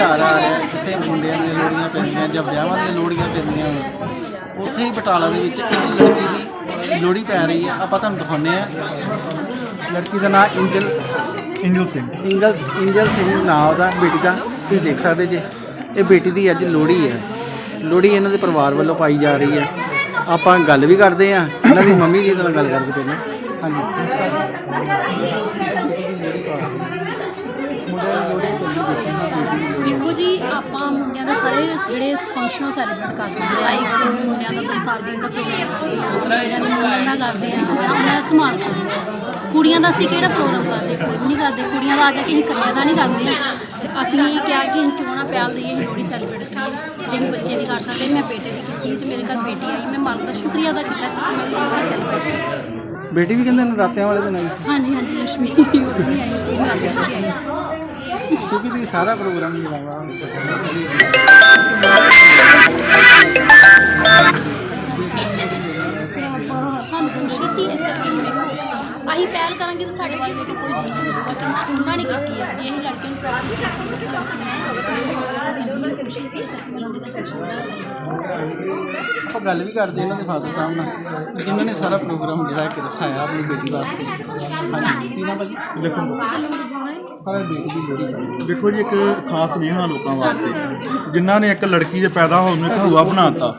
ਦਾ ਤਿਉਹਾਰ ਆ ਰਿਹਾ ਇੱਥੇ ਮੁੰਡਿਆਂ ਦੀਆਂ ਲੋਹੜੀਆਂ ਪੈਂਦੀਆਂ ਜਾਂ ਵਿਆਹਾਂ ਦੀਆਂ ਲੋਹੜੀਆਂ ਪੈਂਦੀਆਂ ਉੱਥੇ ਹੀ ਬਟਾਲਾ ਦੇ ਵਿੱਚ ਇੱਕ ਲੜਕੀ ਦੀ ਲੋਹੜੀ ਪੈ ਰਹੀ ਹੈ। ਆਪਾਂ ਤੁਹਾਨੂੰ ਦਿਖਾਉਂਦੇ ਆ ਲੜਕੀ ਦਾ ਨਾਮ Angel Angel Singh. Angel Angel Singh ਨਾਮ ਉਹਦਾ ਬੇਟੀ ਦਾ ਤੁਸੀਂ ਦੇਖ ਸਕਦੇ ਜੇ। ਇਹ ਬੇਟੀ ਦੀ ਅੱਜ ਲੋਹੜੀ ਹੈ। ਲੋਹੜੀ ਇਹਨਾਂ ਦੇ ਪਰਿਵਾਰ ਵੱਲੋਂ ਪਾਈ ਜਾ ਰਹੀ ਹੈ। ਆਪਾਂ ਗੱਲ ਵੀ ਕਰਦੇ ਆ ਇਹਨਾਂ ਦੀ ਮੰਮੀ ਜੀ ਨਾਲ ਗੱਲ ਕਰਕੇ ਪਹਿਲਾਂ ਹਾਂਜੀ ਮੁੰਡੇ ਦੀ ਲੋਹੜੀ ਚੱਲੀ ਦੇਖੀ ਨਾ ਬੇਟੀ ਦੀ ਲੋਹੜੀ। ਦੇਖੋ ਜੀ ਆਪਾਂ ਮੁੰਡਿਆਂ ਦਾ ਸਾਰੇ ਜਿਹੜੇ ਫੰਕਸ਼ਨ ਉਹ ਸੈਲੀਬ੍ਰੇਟ ਕਰਦੇ ਹਾਂ। ਲਾਈਕ ਮੁੰਡਿਆਂ ਦਾ ਦਸਤਾਰਬੰਦ ਦਾ ਪ੍ਰੋਗਰਾਮ ਕਰਦੇ ਹਾਂ ਮੁੰਡਿਆਂ ਦਾ ਕਰਦੇ ਹਾਂ ਉਹਨਾਂ ਦਾ ਧਮਾਲ ਕਰਦੇ ਹਾਂ। ਕੁੜੀਆਂ ਦਾ ਅਸੀਂ ਕਿਹੜਾ ਪ੍ਰੋਗਰਾਮ ਕਰਦੇ ਕੋਈ ਵੀ ਨਹੀਂ ਕਰਦੇ। ਕੁੜੀਆਂ ਦਾ ਆ ਕੇ ਅਸੀਂ ਕੰਨਿਆ ਦਾ ਨਹੀਂ ਕਰਦੇ। ਤੇ ਅਸੀਂ ਇਹ ਕਿਹਾ ਕਿ ਅਸੀਂ ਕਿਉਂ ਨਾ ਪਿਆਰ ਦਈਏ ਅਸੀਂ ਲੋਹੜੀ ਸੈਲੀਬ੍ਰੇਟ ਕਰੀਏ। ਮੈਂ ਬੱਚੇ ਦੀ ਕਰ ਸਕਦੇ ਮੈਂ ਬੇਟੇ ਦੀ ਕੀਤੀ ਤੇ ਮੇਰੇ ਘਰ ਬੇਟੀ ਆਈ ਮੈਂ ਮਾਲਕ ਦਾ ਸ਼ੁਕਰੀਆ ਅਦਾ ਕੀਤਾ ਸੀ ਕਿ ਮੈਂ ਲੋਹੜੀ ਸੈਲੀਬ੍ਰੇਟ ਕੀਤੀ ਬੇਟੀ ਵੀ ਕਹਿੰਦੇ ਨਰਾਤਿਆਂ ਵਾਲੇ ਦਿਨ ਆਈ ਹਾਂਜੀ ਹਾਂਜੀ ਲక్ష్ਮੀ ਉਹ ਵੀ ਆਈ ਸੀ ਮੈਂ ਅੱਜ ਆਈ ਕਿਉਂਕਿ ਤੁਸੀਂ ਸਾਰਾ ਪ੍ਰੋਗਰਾਮ ਹੀ ਲਾਵਾ ਸਾਨੂੰ ਖੁਸ਼ੀ ਸੀ ਇਸ ਕਰਕੇ ਅਸੀਂ ਪਹਿਲ ਕਰਾਂਗੇ ਤਾਂ ਸਾਡੇ ਵੱਲ ਵੇਖ ਕੋਈ ਉਹਨਾਂ ਨੇ ਕੀਤੀ ਹੈ ਜੇ ਅਸੀਂ ਲੜਕਿਆਂ ਨੂੰ ਪ੍ਰਾਪਤ ਕੀਤਾ। ਸਾਨੂੰ ਖੁਸ਼ੀ ਸੀ ਇਸ ਕਰਕੇ ਮੈਂ ਲੋਹੜੀ ਦਾ ਖੁਸ਼ੀ ਆਪਾਂ ਗੱਲ ਵੀ ਕਰਦੇ ਇਹਨਾਂ ਦੇ ਫਾਦਰ ਸਾਹਿਬ ਨਾਲ। ਜਿਨ੍ਹਾਂ ਨੇ ਸਾਰਾ ਪ੍ਰੋਗਰਾਮ ਜਿਹੜਾ ਕਿ ਰਖਾਇਆ ਆਪਣੀ ਬੇਟੀ ਵਾਸਤੇ। ਹਾਂਜੀ ਕੀ ਨਾਮ ਭਾਜੀ ਦੇਖੋ। ਸਾਰਾ ਬੇਟੀ ਦੀ ਲੋਹੜੀ ਦਾ। ਦੇਖੋ ਜੀ ਇੱਕ ਖਾਸ ਸੁਨੇਹਾ ਲੋਕਾਂ ਵਾਸਤੇ। ਜਿਨ੍ਹਾਂ ਨੇ ਇੱਕ ਲੜਕੀ ਦੇ ਪੈਦਾ ਹੋਣ ਨੂੰ ਇੱਕ ਹੂਆ ਬਣਾਤਾ।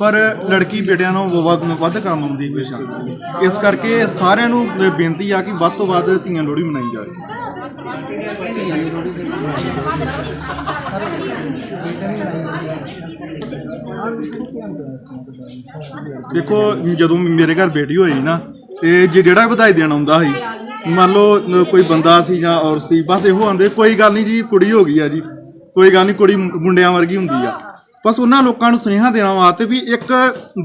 ਪਰ ਲੜਕੀ ਬੇਟਿਆਂ ਨੂੰ ਵੱਧ ਵੱਧ ਕੰਮ ਆਉਂਦੀ ਹਮੇਸ਼ਾ। ਇਸ ਕਰਕੇ ਸਾਰਿਆਂ ਨੂੰ ਬੇਨਤੀ ਆ ਕਿ ਵੱਧ ਤੋਂ ਵੱਧ ਧੀਆਂ ਲੋਹੜੀ ਮਨਾਈ ਜਾਵੇ ਦੇਖੋ, ਜਦੋਂ ਮੇਰੇ ਘਰ ਬੇਟੀ ਹੋਈ ਨਾ, ਤੇ ਜੇ ਜਿਹੜਾ ਵਧਾਈ ਦੇਣ ਆਉਂਦਾ ਸੀ, ਮੰਨ ਲਓ ਕੋਈ ਬੰਦਾ ਸੀ ਜਾਂ ਔਰਤ ਸੀ, ਬਸ ਇਹੋ ਆਂਦੇ, ਕੋਈ ਗੱਲ ਨਹੀਂ ਜੀ, ਕੁੜੀ ਹੋ ਗਈ ਆ ਜੀ। ਕੋਈ ਗੱਲ ਨਹੀਂ, ਕੁੜੀ ਮੁੰਡਿਆਂ ਵਰਗੀ ਹੁੰਦੀ ਆ। ਬਸ ਉਹਨਾਂ ਲੋਕਾਂ ਨੂੰ ਸੁਨੇਹਾ ਦੇਣਾ ਵਾਸਤੇ ਵੀ ਇੱਕ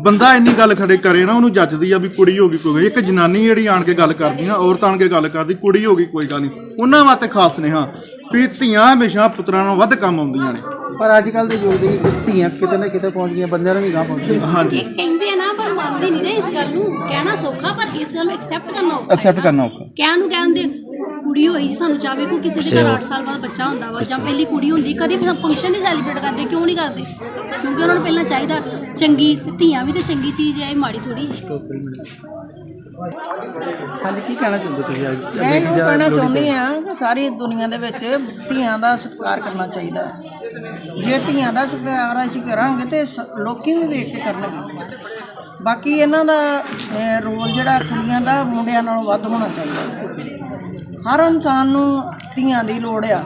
ਬੰਦਾ ਇੰਨੀ ਗੱਲ ਖੜੇ ਕਰੇ ਨਾ ਉਹਨੂੰ ਜੱਜਦੀ ਆ ਵੀ ਕੁੜੀ ਹੋ ਗਈ ਕੋਈ। ਇੱਕ ਜਨਾਨੀ ਜਿਹੜੀ ਆਣ ਕੇ ਗੱਲ ਕਰਦੀ ਨਾ ਔਰਤ ਆਣ ਕੇ ਗੱਲ ਕਰਦੀ ਕੁੜੀ ਹੋ ਗਈ ਕੋਈ ਗੱਲ ਨਹੀਂ ਉਹਨਾਂ ਵਾਸਤੇ ਖਾਸ ਸੁਨੇਹਾ ਵੀ ਧੀਆਂ ਹਮੇਸ਼ਾ ਪੁੱਤਰਾਂ ਨਾਲੋਂ ਵੱਧ ਕੰਮ ਆਉਂਦੀਆਂ ਨੇ ਪਰ ਅੱਜ ਕੱਲ ਦੇ ਯੁੱਗ ਦੇ ਵਿੱਚ ਧੀਆਂ ਕਿਤੇ ਨਾ ਕਿਤੇ ਪਹੁੰਚ ਗਈਆਂ ਬੰਦਿਆਂ ਨੂੰ ਵੀ ਗਾਂ ਪਹੁੰਚਦੀਆਂ ਹਾਂਜੀ ਇਹ ਕਹਿੰਦੇ ਆ ਨਾ ਪਰ ਮੰਨਦੇ ਨਹੀਂ ਨਾ ਇਸ ਗੱਲ ਨੂੰ ਕਹਿਣਾ ਸੌਖਾ ਪਰ ਇਸ ਗੱਲ ਨੂੰ ਐਕਸੈਪਟ ਕਰਨਾ ਔਖਾ ਨਾ। ਕਰਨਾ ਔਖਾ। ਕਹਿਣ ਨੂੰ ਕਹਿੰਦੇ ਕੁੜੀ ਹੋਈ ਜੀ ਸਾਨੂੰ ਚਾਹਵੇ ਕੋ ਕਿਸੇ ਦੇ ਘਰ 8 ਸਾਲ ਬਾਅਦ ਬੱਚਾ ਹੁੰਦਾ ਵਾ ਜਾਂ ਪਹਿਲੀ ਕੁੜੀ ਹੁੰਦੀ ਕਦੀ ਫੰਕਸ਼ਨ ਨਹੀਂ ਸੈਲੀਬ੍ਰੇਟ ਕਰਦੇ ਕਿਉਂ ਨਹੀਂ ਕਰਦੇ? ਕਿਉਂਕਿ ਉਹਨਾਂ ਨੂੰ ਪਹਿਲਾਂ ਚਾਹੀਦਾ ਚੰਗੀ ਤੇ ਧੀਆਂ ਵੀ ਤੇ ਚੰਗੀ ਚੀਜ਼ ਹੈ ਇਹ ਮਾੜੀ ਥੋੜੀ ਹੈ। ਹਾਂਜੀ ਕੀ ਕਹਿਣਾ ਚਾਹੁੰਦੇ ਤੁਸੀਂ ਅੱਜ? ਮੈਂ ਇਹੋ ਕਹਿਣਾ ਚਾਹੁੰਦੀ ਆ ਕਿ ਸਾਰੀ ਦੁਨੀਆ ਦੇ ਵਿੱਚ ਧੀਆਂ ਦਾ ਸਤਿਕਾਰ ਕਰਨਾ ਚਾਹੀਦਾ ਹੈ। ਜੇ ਧੀਆਂ ਦਾ ਸਤਿਕਾਰ ਅਸੀਂ ਕਰਾਂਗੇ ਤੇ ਲੋਕੀ ਵੀ ਵੇਖ ਕੇ ਕਰਨਗੇ। ਬਾਕੀ ਇਹਨਾਂ ਦਾ ਰੋਲ ਜਿਹੜਾ ਕੁੜੀਆਂ ਦਾ ਮੁੰਡਿਆਂ ਨਾਲੋਂ ਵੱਧ ਹੋਣਾ ਚਾਹੀਦਾ। ਹਰ ਇਨਸਾਨ ਨੂੰ ਧੀਆਂ ਦੀ ਲੋੜ ਆ।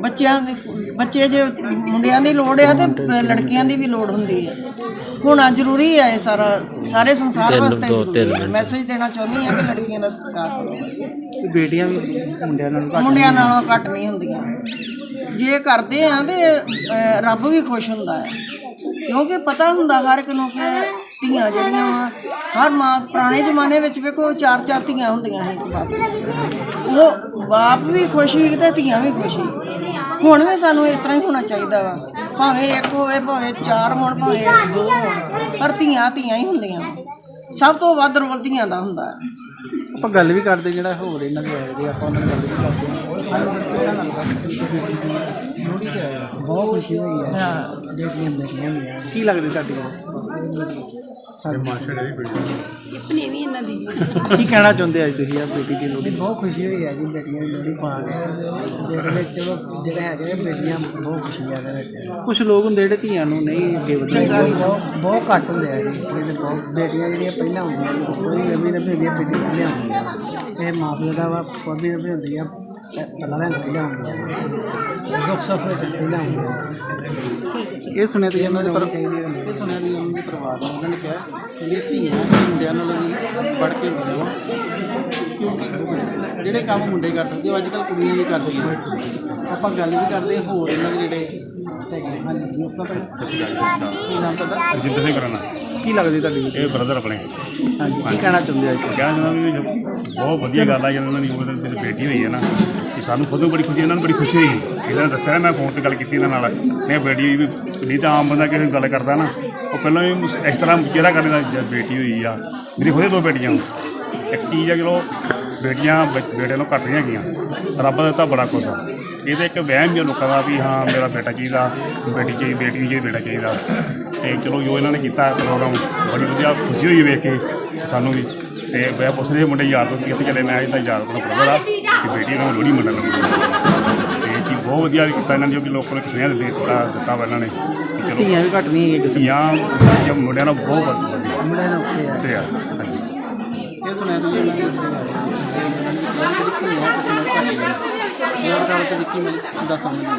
ਬੱਚਿਆਂ ਦੇ ਬੱਚੇ ਜੇ ਮੁੰਡਿਆਂ ਦੀ ਲੋੜ ਆ ਤੇ ਲੜਕੀਆਂ ਦੀ ਵੀ ਲੋੜ ਹੁੰਦੀ ਹੈ ਹੋਣਾ ਜ਼ਰੂਰੀ ਹੈ ਇਹ ਸਾਰਾ ਸਾਰੇ ਸੰਸਾਰ ਵਾਸਤੇ ਜ਼ਰੂਰੀ ਮੈਸੇਜ ਦੇਣਾ ਚਾਹੁੰਦੀ ਹਾਂ ਕਿ ਲੜਕੀਆਂ ਦਾ ਸਤਿਕਾਰ ਕਰੋ। ਕਿ ਬੇਟੀਆਂ ਵੀ ਮੁੰਡਿਆਂ ਨਾਲ ਘੱਟ ਮੁੰਡਿਆਂ ਨਾਲੋਂ ਘੱਟ ਨਹੀਂ ਹੁੰਦੀਆਂ। ਜੇ ਕਰਦੇ ਆ ਤੇ ਰੱਬ ਵੀ ਖੁਸ਼ ਹੁੰਦਾ ਹੈ ਕਿਉਂਕਿ ਪਤਾ ਹੁੰਦਾ ਹਰ ਇੱਕ ਨੂੰ ਕਿ ਧੀਆਂ ਜਿਹੜੀਆਂ ਵਾ ਹਰ ਮਾਂ ਪੁਰਾਣੇ ਜ਼ਮਾਨੇ ਵਿੱਚ ਵੇਖੋ ਚਾਰ ਚਾਰ ਧੀਆਂ ਹੁੰਦੀਆਂ ਸੀ ਇੱਕ ਬਾਪ। ਨੂੰ। ਉਹ ਬਾਪ ਵੀ ਖੁਸ਼ ਸੀ ਤੇ ਧੀਆਂ ਵੀ ਖੁਸ਼ ਸੀ। ਹੁਣ ਵੀ ਸਾਨੂੰ ਇਸ ਤਰ੍ਹਾਂ ਹੀ ਹੋਣਾ ਚਾਹੀਦਾ ਵਾ। ਭਾਵੇਂ ਇੱਕ ਹੋਵੇ ਭਾਵੇਂ ਚਾਰ ਹੋਣ ਭਾਵੇਂ ਦੋ ਹੋਣ ਪਰ ਧੀਆਂ ਧੀਆਂ ਹੀ ਹੁੰਦੀਆਂ। ਸਭ ਤੋਂ ਵੱਧ ਰੋਲ ਧੀਆਂ ਦਾ ਹੁੰਦਾ। ਹੈ ਆਪਾਂ ਗੱਲ ਵੀ ਕਰਦੇ ਜਿਹੜਾ ਹੋਰ ਇਹਨਾਂ ਦੇ ਆਏ ਦੇ ਆਪਾਂ ਉਹਨਾਂ ਨਾਲ ਗੱਲ ਵੀ ਕਰਦੇ ਹਾਂ। ਬਹੁਤ ਖੁਸ਼ੀ ਹੋਈ ਹੈ। ਬੇਟੀਆਂ ਬੇਟੀਆਂ ਹੋਈਆਂ ਕੀ ਲੱਗਦੀ ਤੁਹਾਡੀ ਵੀ ਇਹਨਾਂ ਦੀ। ਕੀ ਕਹਿਣਾ ਚਾਹੁੰਦੇ ਅੱਜ ਤੁਸੀਂ ਆ ਬੇਟੀ ਦੀ ਲੋਹੜੀ? ਬਹੁਤ ਖੁਸ਼ੀ ਹੋਈ ਹੈ ਜੀ ਬੇਟੀਆਂ ਦੀ ਲੋਹੜੀ ਪਾ ਕੇ। ਬੇਟੇ ਦੇ ਚਲੋ ਜਿਹੜੇ ਹੈਗੇ ਬੇਟੀਆਂ ਬਹੁਤ ਖੁਸ਼ੀ ਆ ਇਹਦੇ ਵਿੱਚ। ਕੁਝ ਲੋਕ ਹੁੰਦੇ ਜਿਹੜੇ ਧੀਆਂ ਨੂੰ ਨਹੀਂ ਅੱਗੇ ਵਧਾਉਂਦੇ ਬਹੁਤ ਬਹੁਤ ਘੱਟ ਹੁੰਦੇ ਆ ਜੀ। ਤੇ ਬਹੁਤ ਬੇਟੀਆਂ ਜਿਹੜੀਆਂ ਪਹਿਲਾਂ ਹੁੰਦੀਆਂ ਨੇ ਕੋਈ ਨਵੀਂ ਨਵੀਂ ਹੁੰਦੀ ਬੇਟੀ ਪਹਿਲਾਂ ਹੁੰਦੀ ਆ ਇਹ ਮਾਂ ਪਿਓ ਦਾ ਵਾ ਕੋਈ ਨਵੀਂ ਹੁੰਦੀ ਆ ਲੈਣ ਪਹਿਲਾਂ ਹੁੰਦੀ ਆ ਦੁੱਖ ਸੁੱਖ ਵਿੱਚ ਪਹਿਲਾਂ ਹੁੰਦੀ ਆ ਇਹ ਸੁਣਿਆ ਤੁਸੀਂ ਉਹਨਾਂ ਦੇ ਪਰ ਇਹ ਸੁਣਿਆ ਤੁਸੀਂ ਉਹਨਾਂ ਦੇ ਪਰਿਵਾਰ ਨੂੰ। ਉਹਨਾਂ ਨੇ ਕਿਹਾ ਕਿ ਧੀਆਂ ਮੁੰਡਿਆਂ ਨਾਲੋਂ ਵੀ ਪੜ ਕੇ ਮਿਲੋ ਕਿਉਂਕਿ ਜਿਹੜੇ ਕੰਮ ਮੁੰਡੇ ਕਰ ਸਕਦੇ ਉਹ ਅੱਜ ਕੱਲ੍ਹ ਕੁੜੀਆਂ ਵੀ ਕਰਦੀਆਂ। ਆਪਾਂ ਗੱਲ ਵੀ ਕਰਦੇ ਹੋਰ ਇਹਨਾਂ ਦੇ ਜਿਹੜੇ ਹੈਗੇ। ਹਾਂਜੀ ਕੀ ਨਾਮ ਤੁਹਾਡਾ? ਜਿੱਦ ਸਿੰਘ ਕਰਨਾ। ਕੀ ਲੱਗਦੀ ਤੁਹਾਡੀ? ਇਹ ਬ੍ਰਦਰ ਆਪਣੇ। ਹਾਂਜੀ ਕੀ ਕਹਿਣਾ ਚਾਹੁੰਦੇ ਆ ਕਹਿਣਾ ਚਾਹੁੰਦਾ ਵੀ ਬਹੁਤ ਵਧੀਆ ਗੱਲ ਆ ਜਦੋਂ ਉਹਨਾਂ ਦੀ ਉਮਰ ਦੀ ਬੇਟੀ ਹੋਈ ਹੈ ਨਾ। ਸਾਨੂੰ ਖੁਦ ਨੂੰ ਬੜੀ ਖੁਸ਼ੀ, ਇਹਨਾਂ ਨੂੰ ਬੜੀ ਖੁਸ਼ੀ ਹੋਈ। ਇਹਨਾਂ ਨੇ ਦੱਸਿਆ, ਮੈਂ ਫੋਨ ਤੇ ਗੱਲ ਕੀਤੀ ਇਹਨਾਂ ਨਾਲ। ਮੈਂ ਬੇਟੀ ਵੀ, ਨਹੀਂ ਤਾਂ ਆਮ ਬੰਦਾ ਕਿਸੇ ਨੂੰ ਗੱਲ ਕਰਦਾ ਨਾ। ਉਹ ਪਹਿਲਾਂ ਵੀ ਇਸ ਤਰ੍ਹਾਂ ਚਿਹਰਾ ਕਰਨ ਦਾ ਜਦ ਬੇਟੀ ਹੋਈ ਆ, ਮੇਰੀ ਖੁਦੇ ਦੋ ਬੇਟੀਆਂ ਇੱਕ ਚੀਜ਼ ਆ ਚਲੋ ਬੇਟੀਆਂ ਬੱਚ- ਬੇਟੇ ਨੂੰ ਘੱਟ ਨਹੀਂ ਹੈਗੀਆਂ। ਰੱਬ ਦਾ ਦਿੱਤਾ ਬੜਾ ਕੁਛ ਆ। ਇਹ ਤਾਂ ਇੱਕ ਵਹਿਮ ਹੀ ਲੋਕਾਂ ਦਾ ਵੀ ਹਾਂ, ਮੇਰਾ ਬੇਟਾ ਚਾਹੀਦਾ, ਬੇਟੀ ਚਾਹੀਦੀ ਬੇਟੀ ਚਾਹੀਦੀ ਬੇਟਾ ਚਾਹੀਦਾ। ਤੇ ਚਲੋ ਜੋ ਇਹਨਾਂ ਨੇ ਕੀਤਾ ਪ੍ਰੋਗਰਾਮ ਬੜੀ ਵਧੀਆ ਖੁਸ਼ੀ ਹੋਈ ਵੇਖ ਕੇ ਸਾਨੂੰ ਵੀ। ਤੇ ਮੈਂ ਪੁੱਛ ਰਹੇ ਮੁੰਡੇ, ਯਾਰ ਤੋਂ ਕਿੱਥੇ ਚਲੇ? ਮੈਂ ਇਹਦਾ ਯਾਰ ਆਪਣਾ ਬ੍ਰਦਰ ਆ। ਕਿ ਬੇਟੀ ਇਹਨਾਂ ਨੂੰ ਲੋਹੜੀ ਮੰਨਣ ਲੱਗੀ ਤੇ ਇਹ ਚੀਜ਼ ਬਹੁਤ ਵਧੀਆ ਕੀਤਾ ਇਹਨਾਂ ਨੇ ਜੋ ਕਿ ਲੋਕਾਂ ਨੂੰ ਕਿਸਨੇ ਦੇ ਦਿੱਤਾ ਦਿੱਤਾ ਵਾ ਇਹਨਾਂ ਨੇ ਕਿ ਚਲੋ ਧੀਆਂ ਵੀ ਘੱਟ ਨਹੀਂ ਹੈਗੇ ਧੀਆਂ ਜਾਂ ਮੁੰਡਿਆਂ ਨਾਲ ਬਹੁਤ ਵਧੀਆ ਮੁੰਡੇ ਨੇ ਉੱਤੇ ਆ ਤੇ ਆ ਹਾਂਜੀ ਇਹ ਸੁਣਿਆ ਤੁਸੀਂ ਉਹਨਾਂ ਦੇ ਜਿਹੜੇ ਧੀਆਂ ਕਿਸੇ ਨਾਲ ਘੱਟ ਨਹੀਂ ਇਹ ਗੱਲ ਤੇ ਵਿੱਕੀ ਮੈਂ ਦੱਸਾਂਗਾ